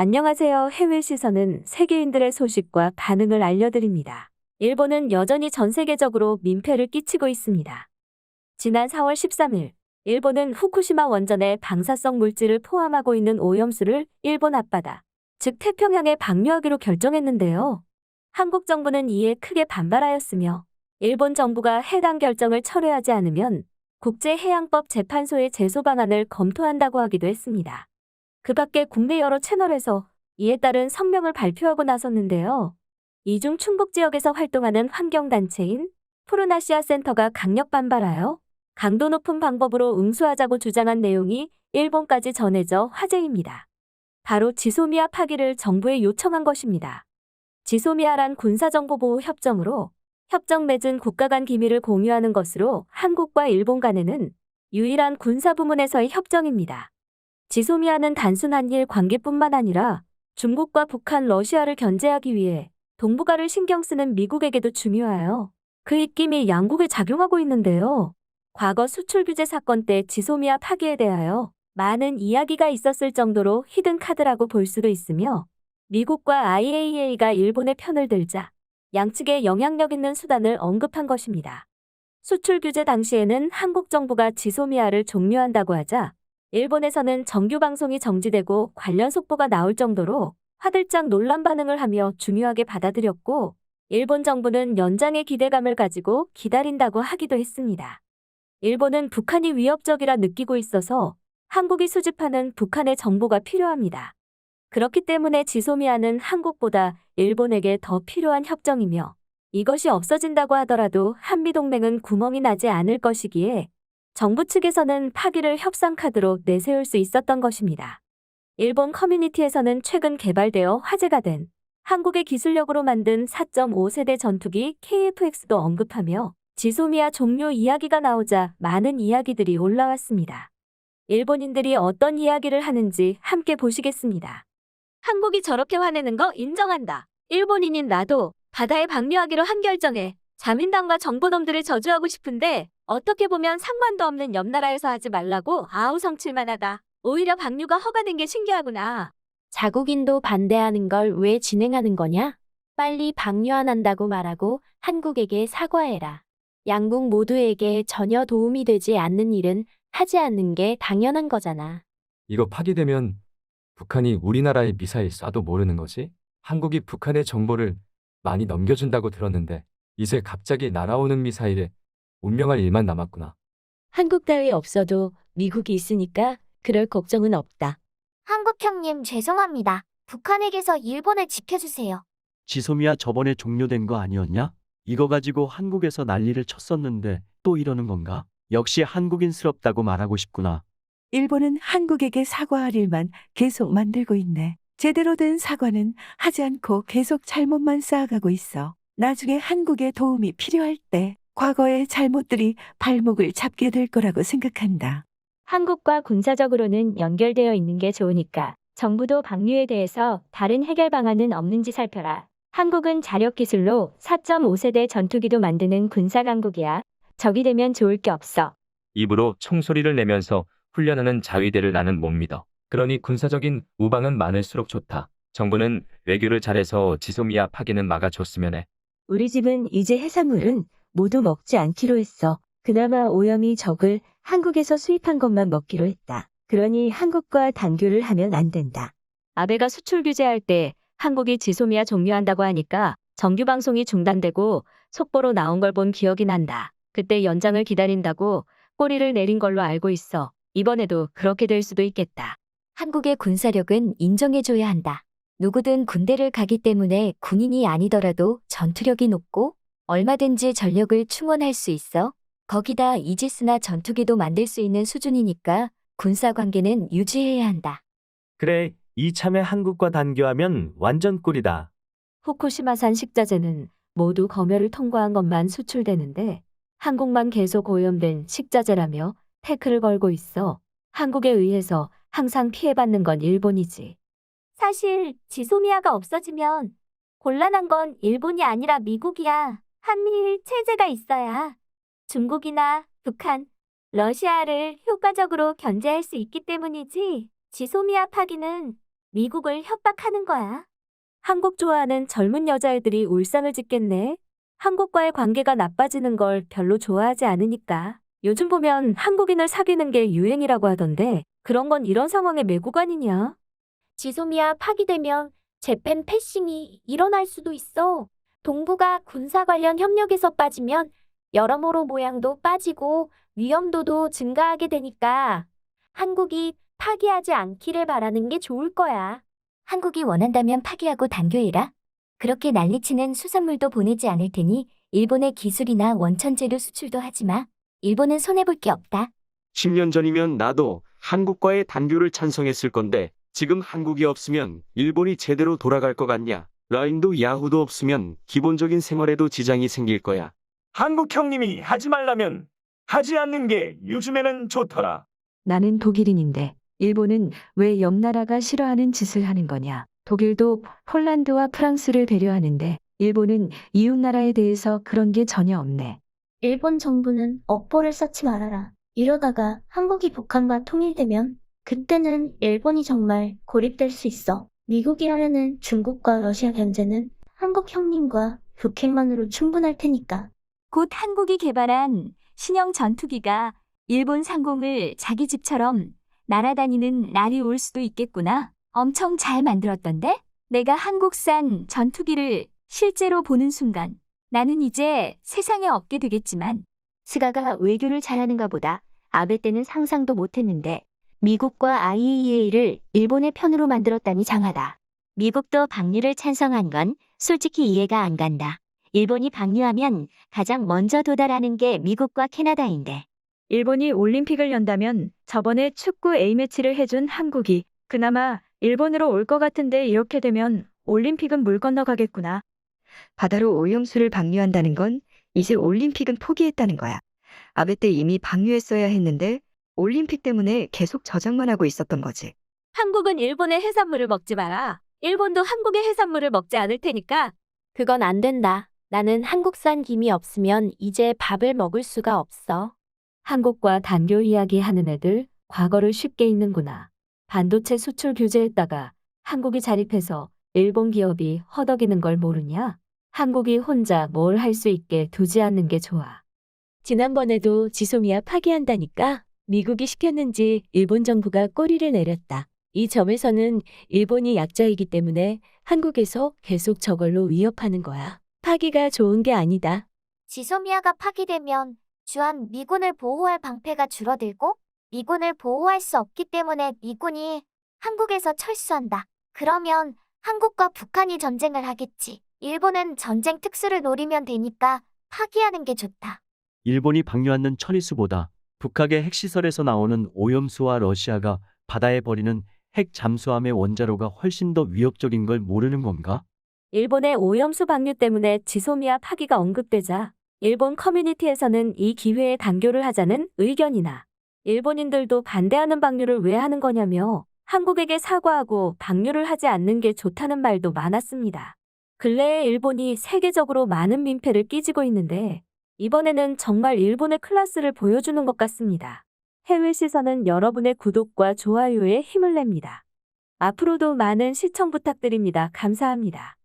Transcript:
안녕하세요. 해외 시선은 세계인들의 소식과 반응을 알려드립니다. 일본은 여전히 전 세계적으로 민폐를 끼치고 있습니다. 지난 4월 13일, 일본은 후쿠시마 원전에 방사성 물질을 포함하고 있는 오염수를 일본 앞바다, 즉 태평양에 방류하기로 결정했는데요. 한국 정부는 이에 크게 반발하였으며, 일본 정부가 해당 결정을 철회하지 않으면 국제해양법 재판소의 제소 방안을 검토한다고 하기도 했습니다. 그 밖에 국내 여러 채널에서 이에 따른 성명을 발표하고 나섰는데요. 이중 충북 지역에서 활동하는 환경단체인 푸르나시아 센터가 강력 반발하여 강도 높은 방법으로 응수하자고 주장한 내용이 일본까지 전해져 화제입니다. 바로 지소미아 파기를 정부에 요청한 것입니다. 지소미아란 군사정보보호 협정으로 협정 맺은 국가 간 기밀을 공유하는 것으로 한국과 일본 간에는 유일한 군사 부문에서의 협정입니다. 지소미아는 단순 한 일 관계뿐만 아니라 중국과 북한, 러시아를 견제하기 위해 동북아를 신경 쓰는 미국에게도 중요하여 그 입김이 양국에 작용하고 있는데요. 과거 수출 규제 사건 때 지소미아 파기에 대하여 많은 이야기가 있었을 정도로 히든 카드라고 볼 수도 있으며 미국과 IAEA가 일본의 편을 들자 양측의 영향력 있는 수단을 언급한 것입니다. 수출 규제 당시에는 한국 정부가 지소미아를 종료한다고 하자 일본에서는 정규 방송이 정지되고 관련 속보가 나올 정도로 화들짝 논란 반응을 하며 중요하게 받아들였고 일본 정부는 연장의 기대감을 가지고 기다린다고 하기도 했습니다. 일본은 북한이 위협적이라 느끼고 있어서 한국이 수집하는 북한의 정보가 필요합니다. 그렇기 때문에 지소미아는 한국보다 일본에게 더 필요한 협정이며 이것이 없어진다고 하더라도 한미동맹은 구멍이 나지 않을 것이기에 정부 측에서는 파기를 협상 카드로 내세울 수 있었던 것입니다. 일본 커뮤니티에서는 최근 개발되어 화제가 된 한국의 기술력으로 만든 4.5세대 전투기 KFX도 언급하며 지소미아 종료 이야기가 나오자 많은 이야기들이 올라왔습니다. 일본인들이 어떤 이야기를 하는지 함께 보시겠습니다. 한국이 저렇게 화내는 거 인정한다. 일본인인 나도 바다에 방류하기로 한 결정에 자민당과 정보놈들을 저주하고 싶은데 어떻게 보면 상관도 없는 옆 나라에서 하지 말라고 아우 성칠만 하다. 오히려 방류가 허가된 게 신기하구나. 자국인도 반대하는 걸 왜 진행하는 거냐? 빨리 방류 안 한다고 말하고 한국에게 사과해라. 양국 모두에게 전혀 도움이 되지 않는 일은 하지 않는 게 당연한 거잖아. 이거 파기되면 북한이 우리나라에 미사일 쏴도 모르는 거지? 한국이 북한의 정보를 많이 넘겨준다고 들었는데 이제 갑자기 날아오는 미사일에 운명할 일만 남았구나. 한국 따위 없어도 미국이 있으니까 그럴 걱정은 없다. 한국 형님 죄송합니다. 북한에게서 일본을 지켜주세요. 지소미아 저번에 종료된 거 아니었냐? 이거 가지고 한국에서 난리를 쳤었는데 또 이러는 건가? 역시 한국인스럽다고 말하고 싶구나. 일본은 한국에게 사과할 일만 계속 만들고 있네. 제대로 된 사과는 하지 않고 계속 잘못만 쌓아가고 있어. 나중에 한국의 도움이 필요할 때 과거의 잘못들이 발목을 잡게 될 거라고 생각한다. 한국과 군사적으로는 연결되어 있는 게 좋으니까 정부도 방류에 대해서 다른 해결 방안은 없는지 살펴라. 한국은 자력 기술로 4.5세대 전투기도 만드는 군사 강국이야. 적이 되면 좋을 게 없어. 입으로 총소리를 내면서 훈련하는 자위대를 나는 못 믿어. 그러니 군사적인 우방은 많을수록 좋다. 정부는 외교를 잘해서 지소미아 파기는 막아줬으면 해. 우리 집은 이제 해산물은 모두 먹지 않기로 했어. 그나마 오염이 적을 한국에서 수입한 것만 먹기로 했다. 그러니 한국과 단교를 하면 안 된다. 아베가 수출 규제할 때 한국이 지소미아 종료한다고 하니까 정규 방송이 중단되고 속보로 나온 걸 본 기억이 난다. 그때 연장을 기다린다고 꼬리를 내린 걸로 알고 있어. 이번에도 그렇게 될 수도 있겠다. 한국의 군사력은 인정해줘야 한다. 누구든 군대를 가기 때문에 군인이 아니더라도 전투력이 높고 얼마든지 전력을 충원할 수 있어. 거기다 이지스나 전투기도 만들 수 있는 수준이니까 군사 관계는 유지해야 한다. 그래, 이참에 한국과 단교하면 완전 꿀이다. 후쿠시마산 식자재는 모두 검열을 통과한 것만 수출되는데 한국만 계속 오염된 식자재라며 태클을 걸고 있어 한국에 의해서 항상 피해받는 건 일본이지. 사실 지소미아가 없어지면 곤란한 건 일본이 아니라 미국이야. 한미일 체제가 있어야 중국이나 북한, 러시아를 효과적으로 견제할 수 있기 때문이지. 지소미아 파기는 미국을 협박하는 거야. 한국 좋아하는 젊은 여자애들이 울상을 짓겠네. 한국과의 관계가 나빠지는 걸 별로 좋아하지 않으니까. 요즘 보면 한국인을 사귀는 게 유행이라고 하던데 그런 건 이런 상황에 매국아니냐? 지소미아 파기되면 재팬 패싱이 일어날 수도 있어. 동북아 군사 관련 협력에서 빠지면 여러모로 모양도 빠지고 위험도도 증가하게 되니까 한국이 파기하지 않기를 바라는 게 좋을 거야. 한국이 원한다면 파기하고 단교해라. 그렇게 난리치는 수산물도 보내지 않을 테니 일본의 기술이나 원천 재료 수출도 하지 마. 일본은 손해볼 게 없다. 10년 전이면 나도 한국과의 단교를 찬성했을 건데 지금 한국이 없으면 일본이 제대로 돌아갈 것 같냐? 라인도 야후도 없으면 기본적인 생활에도 지장이 생길 거야. 한국 형님이 하지 말라면 하지 않는 게 요즘에는 좋더라. 나는 독일인인데 일본은 왜 옆나라가 싫어하는 짓을 하는 거냐? 독일도 폴란드와 프랑스를 배려하는데 일본은 이웃나라에 대해서 그런 게 전혀 없네. 일본 정부는 억보를 쌓지 말아라. 이러다가 한국이 북한과 통일되면 그때는 일본이 정말 고립될 수 있어. 미국이 하려는 중국과 러시아 견제는 한국 형님과 북핵만으로 충분할 테니까. 곧 한국이 개발한 신형 전투기가 일본 상공을 자기 집처럼 날아다니는 날이 올 수도 있겠구나. 엄청 잘 만들었던데? 내가 한국산 전투기를 실제로 보는 순간 나는 이제 세상에 없게 되겠지만 스가가 외교를 잘하는가 보다. 아베 때는 상상도 못했는데 미국과 IAEA를 일본의 편으로 만들었다니 장하다. 미국도 방류를 찬성한 건 솔직히 이해가 안 간다. 일본이 방류하면 가장 먼저 도달하는 게 미국과 캐나다인데. 일본이 올림픽을 연다면 저번에 축구 A매치를 해준 한국이 그나마 일본으로 올 것 같은데 이렇게 되면 올림픽은 물 건너가겠구나. 바다로 오염수를 방류한다는 건 이제 올림픽은 포기했다는 거야. 아베 때 이미 방류했어야 했는데 올림픽 때문에 계속 저장만 하고 있었던 거지. 한국은 일본의 해산물을 먹지 마라. 일본도 한국의 해산물을 먹지 않을 테니까. 그건 안 된다. 나는 한국산 김이 없으면 이제 밥을 먹을 수가 없어. 한국과 단교 이야기 하는 애들 과거를 쉽게 잊는구나. 반도체 수출 규제했다가 한국이 자립해서 일본 기업이 허덕이는 걸 모르냐? 한국이 혼자 뭘 할 수 있게 두지 않는 게 좋아. 지난번에도 지소미아 파기한다니까 미국이 시켰는지 일본 정부가 꼬리를 내렸다. 이 점에서는 일본이 약자이기 때문에 한국에서 계속 저걸로 위협하는 거야. 파기가 좋은 게 아니다. 지소미아가 파기되면 주한 미군을 보호할 방패가 줄어들고 미군을 보호할 수 없기 때문에 미군이 한국에서 철수한다. 그러면 한국과 북한이 전쟁을 하겠지. 일본은 전쟁 특수를 노리면 되니까 파기하는 게 좋다. 일본이 방류하는 처리수보다 북한의 핵시설에서 나오는 오염수와 러시아가 바다에 버리는 핵 잠수함의 원자로가 훨씬 더 위협적인 걸 모르는 건가? 일본의 오염수 방류 때문에 지소미아 파기가 언급되자 일본 커뮤니티에서는 이 기회에 단교를 하자는 의견이나 일본인들도 반대하는 방류를 왜 하는 거냐며 한국에게 사과하고 방류를 하지 않는 게 좋다는 말도 많았습니다. 근래에 일본이 세계적으로 많은 민폐를 끼치고 있는데 이번에는 정말 일본의 클래스를 보여주는 것 같습니다. 해외 시선은 여러분의 구독과 좋아요에 힘을 냅니다. 앞으로도 많은 시청 부탁드립니다. 감사합니다.